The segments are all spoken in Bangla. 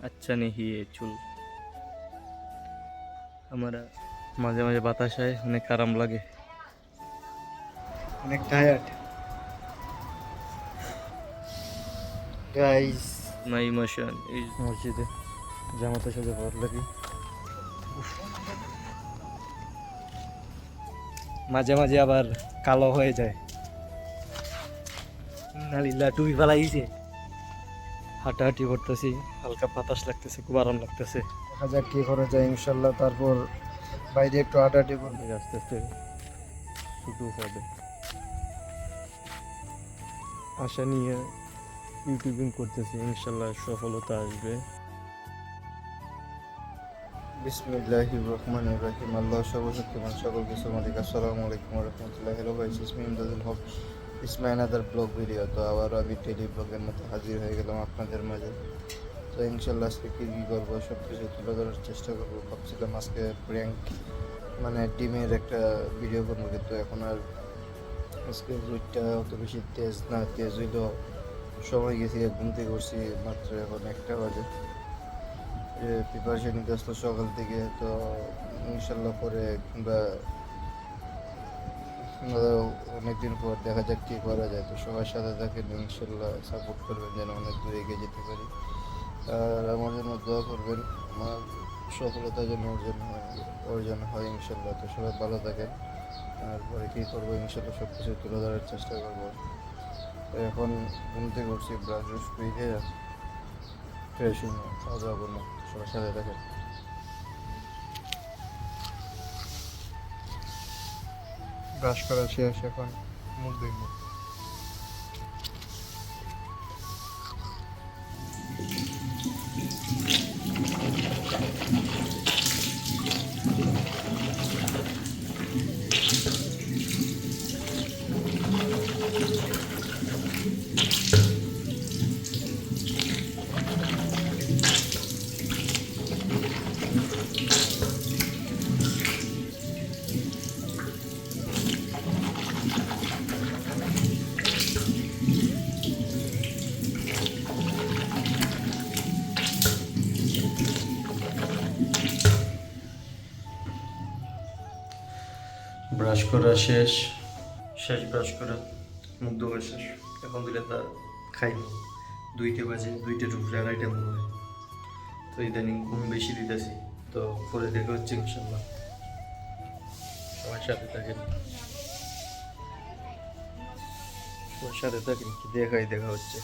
আচ্ছা নেহি এ চুল আমার মাঝে মাঝে বাতাস হয় অনেক আরাম লাগে অনেক টায়ার্ড গাইস মাই ইমোশন এই মসজিদে জামাতের সাথে ভালো লাগে মাঝে মাঝে আবার কালো হয়ে যায় নালিল্লা টুপি ফেলাইছে হাঁটাহাঁটি করতেছি হালকা বাতাস লাগতেছে খুব আরাম লাগতেছে। দেখা যাক কি করা যায় ইনশাল্লাহ। তারপর বাইরে একটু হাঁটাহাঁটি করব। আস্তে আস্তে শুরু হবে। আশা নিয়ে ইউটিউবিং করতেছি ইনশাল্লাহ সফলতা আসবে। বিসমিল্লাহি রহমান রহিম। আল্লাহ সর্বশক্তিমান সকল কিছু মালিক। আসসালামু আলাইকুম রহমতুল্লাহ হ্যালো গাইস ইসমি ইমদাদুল ইসমাই আনাদার ব্লগ ভিডিও তো আবার আমি টেলি ব্লগের মতো হাজির হয়ে গেলাম আপনাদের মাঝে। তো ইনশাল্লাহ আজকে কী কী করব সব কিছু তুলে ধরার চেষ্টা করব। ভাবছিলাম আজকে প্র্যাঙ্ক মানে ডিমের একটা ভিডিও করব, কিন্তু এখন আর আজকে দুইটা অত বেশি তেজ না, তেজ হইলেও সময় গেছি ঘুম থেকে উঠছি মাত্র এখন একটা বাজে। প্রিপারেশন নিতে আসলো সকাল থেকে, তো ইনশাল্লাহ পরে কিংবা অনেকদিন পর দেখা যাক কী করা যায়। তো সবার সাথে থাকেন ইনশাল্লাহ সাপোর্ট করবেন যেন অনেক দূরে এগিয়ে যেতে পারি। আর আমার জন্য দোয়া করবেন, আমার সফলতা যেন অর্জন হয় অর্জন হয় ইনশাল্লাহ তো সবাই ভালো থাকেন, তারপরে কী করব ইনশাল্লাহ সব কিছু তুলে ধরার চেষ্টা করব। এখন ঘুম থেকে উঠছি, ব্রাশ ব্রাশ ফ্রেশ হয়ে খাওয়া দাওয়া করব। সবার সাথে থাকেন। ব্রাশ করা শেষ এখন মুখ দেখব ব্রাশ করা শেষ। শেষ ব্রাশ করা মুখ ধোয়া শেষ। এখন দিলে তা খাই দুইটা বাজে, দুইটা ঢুকলে আড়াইটা মনে হয়। তো ইদানিং ঘুম বেশি দিতেছি। তো পরে দেখা হচ্ছে ইনশাল্লাহ। সবার সাথে থাকেন। সবার সাথে থাকেন কি দেখাই, দেখা হচ্ছে।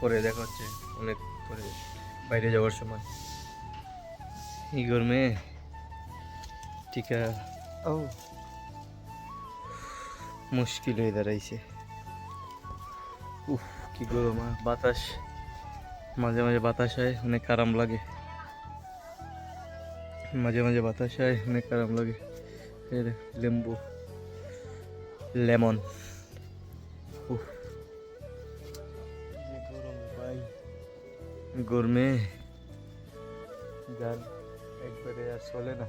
পরে দেখা হচ্ছে, অনেক পরে বাইরে যাওয়ার সময়। এই গরমে টিকা ও। মুশকিল হয়ে দাঁড়াইছে। উফ কি গরম বাতাস। মাঝে মাঝে বাতাস হয় অনেক আরাম লাগে। মাঝে মাঝে বাতাস হয় অনেক আরাম লাগে। এর লেম্বু লেমন। উফ। গরম যার একবারে আর চলে না।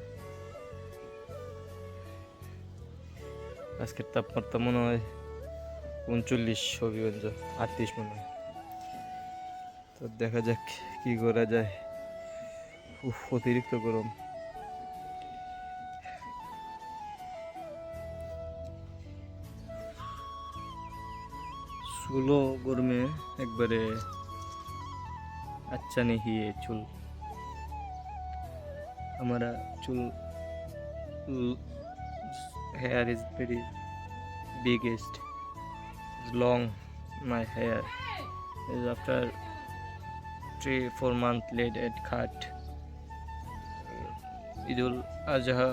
আজকের তাপমাত্রা মনে হয় উনচল্লিশ, হবিগঞ্জ, আটত্রিশ মনে হয়। তো দেখা যাক কি করা যায়। অতিরিক্ত গরম। চুলো গরমে একবারে আচ্ছা নেহি চুল। আমরা চুল hair is very biggest is long my hair is after three four month late at cut idul azha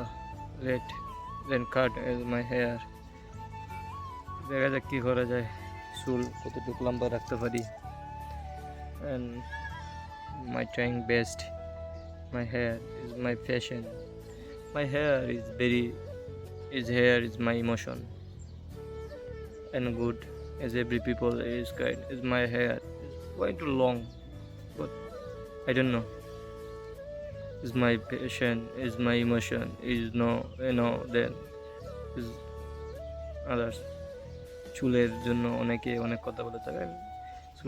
late then cut is my hair দেখা যাক কী করা যায় চুল কতটুকু লম্বা রাখতে পারি and my trying best my hair is my passion my hair is very his hair is my emotion and good as every people is kind is my hair is too long but i don't know is my passion is my emotion is no you know then is others চুলের জন্য অনেকে অনেক কথা বলে থাকে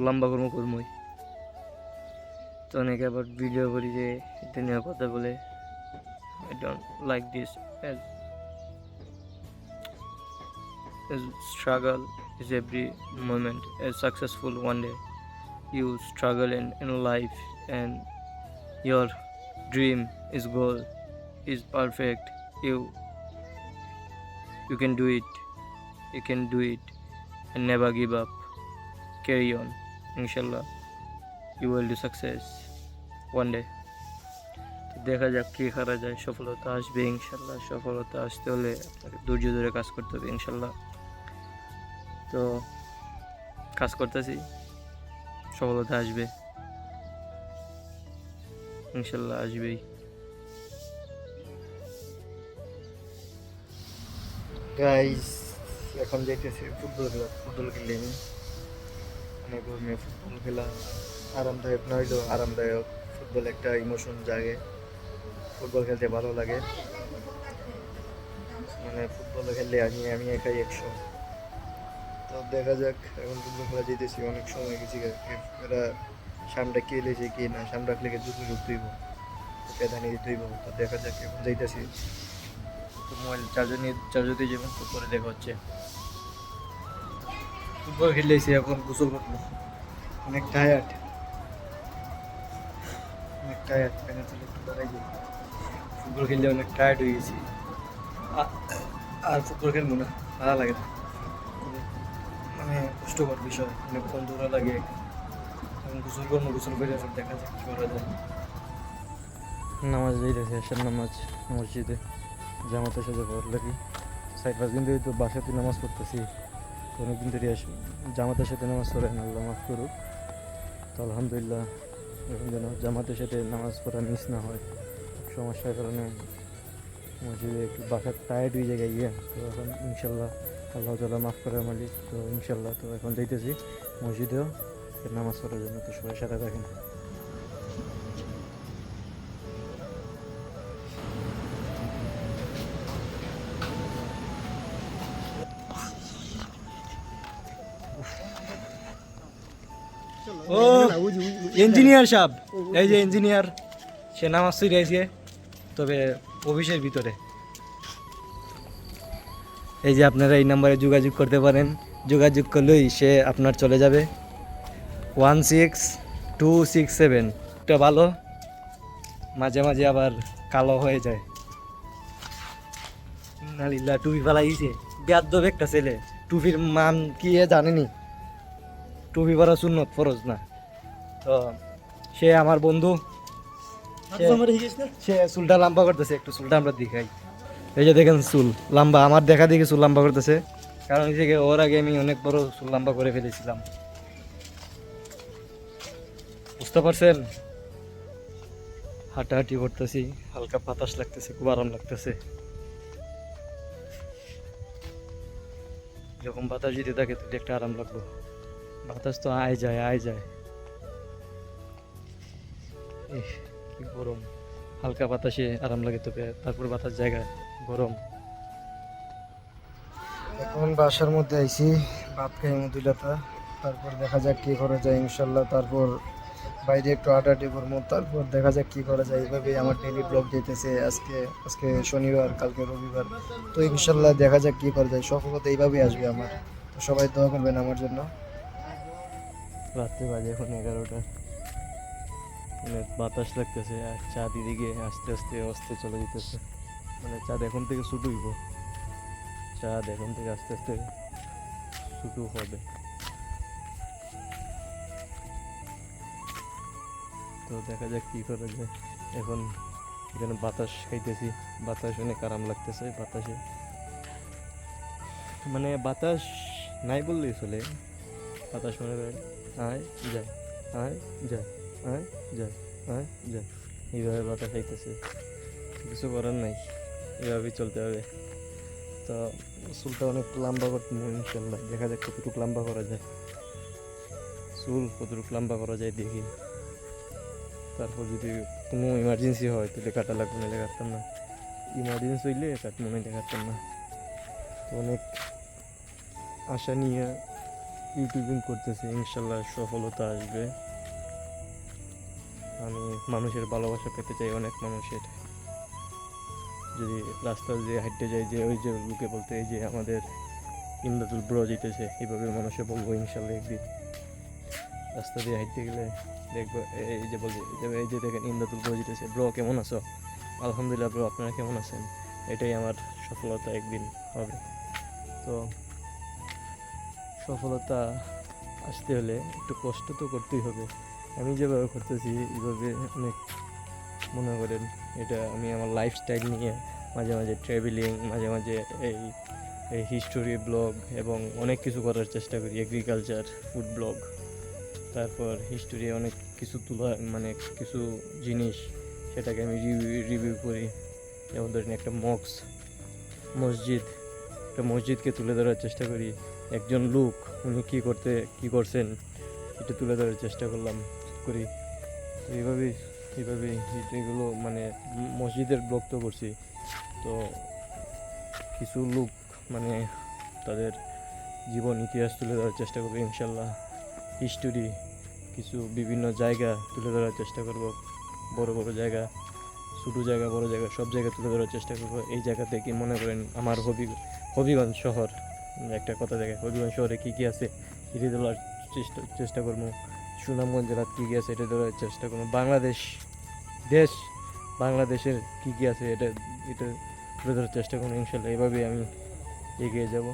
লম্বা কর্ম কর্মই তো অনেকে আবার ভিডিও করি যে এটা নিয়ে কথা বলে I don't like this as struggle is every moment as successful one day you struggle in, in life and your dream is goal is perfect you you can do it you can do it and never give up carry on inshallah you will do success one day দেখা যাক কী করা যায় সফলতা আসবে ইনশাল্লাহ সফলতা আসতে হলে আপনাকে ধৈর্য ধরে কাজ করতে হবে ইনশাল্লাহ তো কাজ করতেছি, সফলতা আসবে। ইনশাল্লাহ আসবেই। গাইস এখন দেখতেছি ফুটবল খেলা, ফুটবল খেলে আমি। অনেক গরমে ফুটবল খেলা, আরামদায়ক নয় তো, আরামদায়ক। ফুটবল একটা ইমোশন জাগে। ফুটবল খেলতে ভালো লাগে। মানে ফুটবল খেললে আমি আমি একাই একশো। দেখা যাক, এখন ফুটবল খেলা যেতেছি অনেক সময় গেছি এরা সামটা কে লেছে, কে না, সামনে রাখলে দুধ তুইব পেদানি তুইব তো দেখা যাক, এখন যাইতেছি। তো মোবাইল চার্জার নিয়ে, চার্জার দিয়ে যাবেন, তো পরে দেখা হচ্ছে। ফুটবল খেলেছি এখন, গোসল করব। অনেক টায়ার্ড অনেক টায়ার্ড ফ্যানের একটু দাঁড়াই ফুটবল খেললে অনেক টায়ার্ড হয়ে গেছি। আর ফুটবল খেলব না, ভালো লাগে না। মানে কষ্টকর বিষয়। অনেকক্ষণ দৌড়া লাগে। গোসল করব গোসল করে এখন দেখা যাক কী করা যায়। নামাজ যাইতেছে এসার নামাজ মসজিদে, জামাতের সাথে পড় লাগি। সাইড পাঁচ দিন ধরে তো বাসাতে নামাজ পড়তেছি। অনেকদিন ধরে আসি জামাতের সাথে নামাজ পড়েন আল্লাহ মাফ করুক। তো আলহামদুলিল্লাহ, এখন যেন জামাতের সাথে নামাজ পড়া মিস না হয়। সমস্যার কারণে মসজিদে একটু বাসার টায়ার্ড হয়ে যায় গিয়ে। তো এখন ইনশাল্লাহ আল্লাহ তালা মাফ করার মালিক তো ইনশাল্লাহ তো এখন যাইতেছি মসজিদেও। নামাজ পড়ার জন্য তো সবাই সাথে রাখেন। ও ইঞ্জিনিয়ার সাহেব এই যে ইঞ্জিনিয়ার সে নামাজ রয়েছে তবে অফিসের ভিতরে। এই যে আপনারা এই নাম্বারে যোগাযোগ করতে পারেন। যোগাযোগ করলেই সে আপনার চলে যাবে। One six two six seven. এটা ভালো। মাঝে মাঝে আবার কালো হয়ে যায়। নালিল্লা টুপি ফালাইছে বেয়াদ্দব একটা ছেলে। টুপির মান কি এ জানেনি? টুপি পরা সুন্নত ফরজ না। তো সে আমার বন্ধু। সে চুলটা লম্বা করতেছে একটু চুলটা আমরা দেখাই। এই যে দেখেন চুল, লম্বা। আমার দেখা দেখে চুল লম্বা করতেছে। কারণ এই থেকে ওর আগে আমি অনেক বড় চুল লম্বা করে ফেলেছিলাম। বুঝতে পারছেন? হাঁটাহাঁটি করতেছি, হালকা বাতাস লাগতেছে, খুব আরাম লাগতেছে। যখন বাতাস যদি থাকে, তাহলে একটা আরাম লাগল বাতাস তো আয় যায় আয় যায়। কি গরম। হালকা বাতাসে আরাম লাগে তোকে, তারপর বাতাস জায়গায়। গরম। এখন বাসার মধ্যে আইছি ভাত খাই মধুলাতা তারপর দেখা যাক কি করা যায় ইনশাল্লাহ। তারপর বাইরে একটু আড্ডাডি করব তারপর দেখা যাক কি করা যায়। এইভাবেই আমার ডেলি ব্লগ যেতেছে আজকে আজকে শনিবার কালকে রবিবার। তো ইনশাল্লাহ দেখা যাক কি করা যায়। সফলতা এইভাবেই আসবে আমার। তো সবাই দোয়া করবেন আমার জন্য। রাত্রে বাজে এখন এগারোটা। বাতাস লাগতেছে আর চাঁদ এদিকে আস্তে আস্তে আস্তে চলে যেতেছে। মানে চাঁদ এখন থেকে শুরু হইব চাঁদ এখন থেকে আস্তে আস্তে শুরু হবে। তো দেখা যাক কী করা যায়। এখন এখানে বাতাস খাইতেছি। বাতাস অনেক আরাম লাগতেছে বাতাসে। মানে বাতাস নাই বললেই চলে। বাতাস মনে করেন, আয় যায় আয় যায় আয় যায় আয় যায় এইভাবে বাতাস খাইতেছে। কিছু করার নাই। এভাবেই চলতে হবে। তো চুলটা অনেক লম্বা করতে ইনশাল্লাহ দেখা যাক কতটুকু লম্বা করা যায়। চুল কতটুকু লম্বা করা যায় দেখি। তারপর যদি কোনো ইমার্জেন্সি হয়, তাহলে কাটা লাগবে না কাটতাম না। ইমার্জেন্সি হইলে কাটবো না কাটতাম না। তো অনেক আশা নিয়ে ইউটিউবিং করতেছি ইনশাল্লাহ সফলতা আসবে। আমি মানুষের ভালোবাসা পেতে চাই, অনেক মানুষের। যদি রাস্তা দিয়ে হাঁটতে যাই, যে ওই যে লোকে বলতে, এই যে আমাদের ইন্দাতুল ব্রো জিতেছে এইভাবে মানুষে বলব ইনশাল্লাহ একদিন। রাস্তা দিয়ে হাঁটতে গেলে দেখব এই যে বলব এই যে- দেখেন ইন্দাতুল ব্রো জিতেছে ব্রো, কেমন আছো? আলহামদুলিল্লাহ ব্রো, আপনারা কেমন আছেন? এটাই আমার সফলতা একদিন হবে। তো সফলতা আসতে হলে একটু কষ্ট তো করতেই হবে। আমি যেভাবে করতেছি, এইভাবে অনেক মনে করেন, এটা আমি আমার লাইফস্টাইল নিয়ে মাঝে মাঝে ট্রাভেলিং মাঝে মাঝে এই এই হিস্টোরি ব্লগ এবং অনেক কিছু করার চেষ্টা করি এগ্রিকালচার ফুড ব্লগ তারপর হিস্টোরি অনেক কিছু তোলা মানে কিছু জিনিস সেটাকে আমি রিভিউ করি। যেমন ধরেন একটা মক্স মসজিদ, একটা মসজিদকে তুলে ধরার চেষ্টা করি। একজন লোক, উনি কী করতে, কী করছেন, এটা তুলে ধরার চেষ্টা করলাম, করি। এইভাবেই এইভাবেই এগুলো মানে মসজিদের ব্লগ তো করছি। তো কিছু লোক মানে তাদের জীবন ইতিহাস তুলে ধরার চেষ্টা করব, ইনশাল্লাহ হিস্টোরি কিছু বিভিন্ন জায়গা তুলে ধরার চেষ্টা করব। বড় বড় জায়গা, ছোটো জায়গা, বড় জায়গা, সব জায়গা তুলে ধরার চেষ্টা করব। এই জায়গা থেকে মনে করেন আমার হবি, হবিগঞ্জ শহর, একটা কথা জায়গা হবিগঞ্জ শহরে কী কী আছে এটি তোলার চেষ্টা চেষ্টা করব। সুনামগঞ্জ জেলার কী কী আছে এটা ধরার চেষ্টা করুন। বাংলাদেশ দেশ, বাংলাদেশের কী কী আছে এটা এটা তুলে ধরার চেষ্টা করব ইনশাল্লাহ এভাবেই আমি এগিয়ে যাব।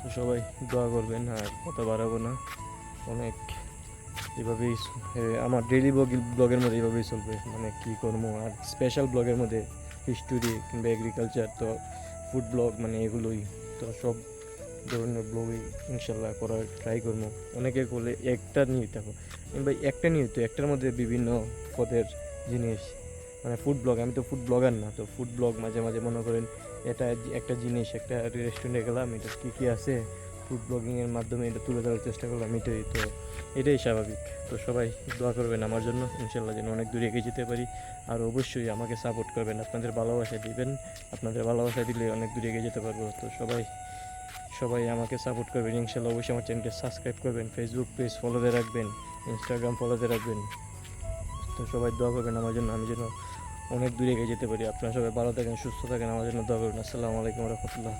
তো সবাই দোয়া করবেন, আর কথা বাড়াবো না। অনেক এভাবেই আমার ডেইলি ব্লগ ব্লগের মধ্যে এভাবেই চলবে মানে কী করব? আর স্পেশাল ব্লগের মধ্যে হিস্টোরি কিংবা এগ্রিকালচার তো ফুড ব্লগ মানে এগুলোই। তো সব ধরনের ব্লগই ইনশাল্লাহ করার ট্রাই করব। অনেকে বলে, একটা নিয়ে থাকো কিংবা একটা নিয়ে তো, একটার মধ্যে বিভিন্ন পদের জিনিস মানে ফুড ব্লগ আমি তো ফুড ব্লগার না, তো ফুড ব্লগ মাঝে মাঝে মনে করেন, এটা একটা জিনিস, একটা রেস্টুরেন্টে গেলাম, এটা কী কী আছে? ফুড ব্লগিংয়ের মাধ্যমে এটা তুলে ধরার চেষ্টা করলাম, এটাই তো, এটাই স্বাভাবিক। তো সবাই দোয়া করবেন আমার জন্য, ইনশাল্লাহ যেন অনেক দূরে এগিয়ে যেতে পারি। আর অবশ্যই আমাকে সাপোর্ট করবেন, আপনাদের ভালোবাসা দিবেন, আপনাদের ভালোবাসা দিলে অনেক দূরে এগিয়ে যেতে পারব। তো সবাই সবাই আমাকে সাপোর্ট করবেন, ইনশাল্লাহ অবশ্যই আমার চ্যানেলকে সাবস্ক্রাইব করবেন ফেসবুক পেজ ফলোতে রাখবেন ইনস্টাগ্রাম ফলোতে রাখবেন। তো সবাই দোয়া করবেন আমার জন্য, আমি যেন অনেক দূরে এগিয়ে যেতে পারি। আপনারা সবাই ভালো থাকেন, সুস্থ থাকেন, আমার জন্য দোয়া করবেন। আসসালামু আলাইকুম রহমতুল্লাহ।